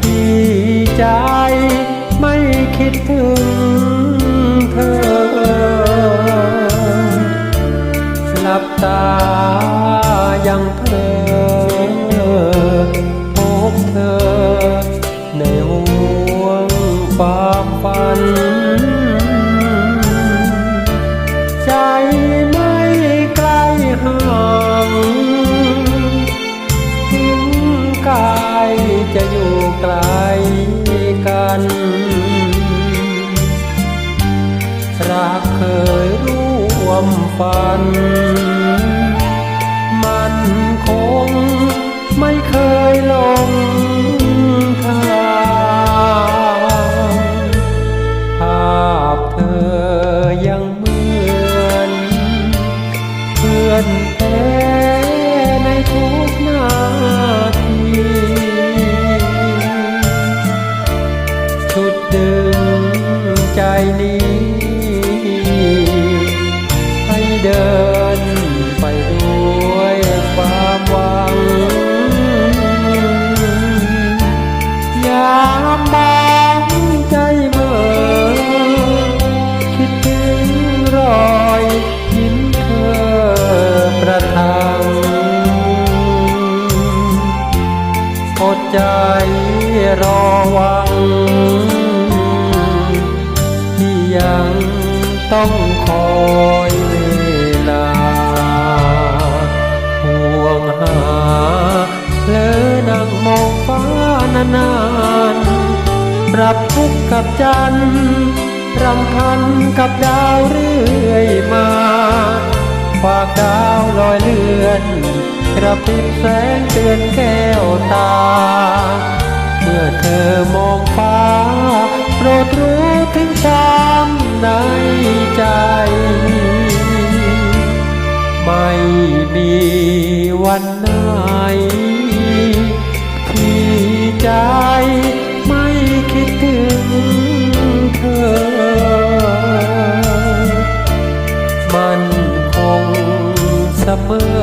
ที่ใจไม่คิดถึง รักเคยร่วมฝัน มันคงไม่เคยลงทางภาพเธอ ต้องคอยเวลาห่วงหาเลอนั่งมองฟ้านานๆปรับทุกข์กับจันทร์รำพันกับดาวเรื่อยมาฝากดาวลอยเลือนกระพริบแสงเตือนแก้วตา เมื่อเธอมองฟ้า โปรดรู้ถึงคว มีวันไหน ที่ใจไม่คิดถึงเธอ มันคงเสมอ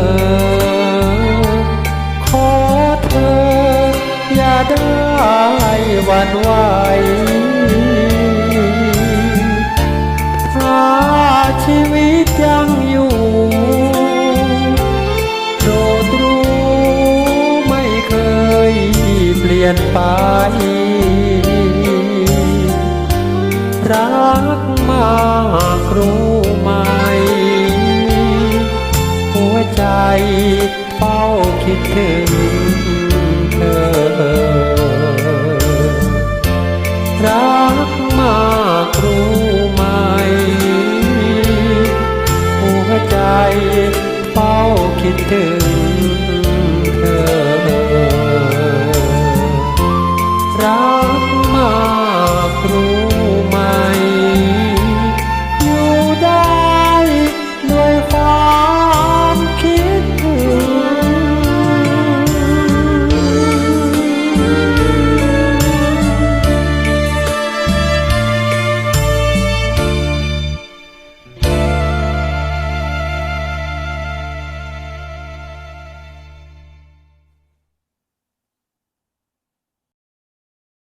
ขอเธอ อย่าได้หวันไหวถ้าชีวิต รักมากรู้ไหม หัวใจเฝ้าคิดถึงเธอ รักมากรู้ไหม หัวใจเฝ้าคิดถึง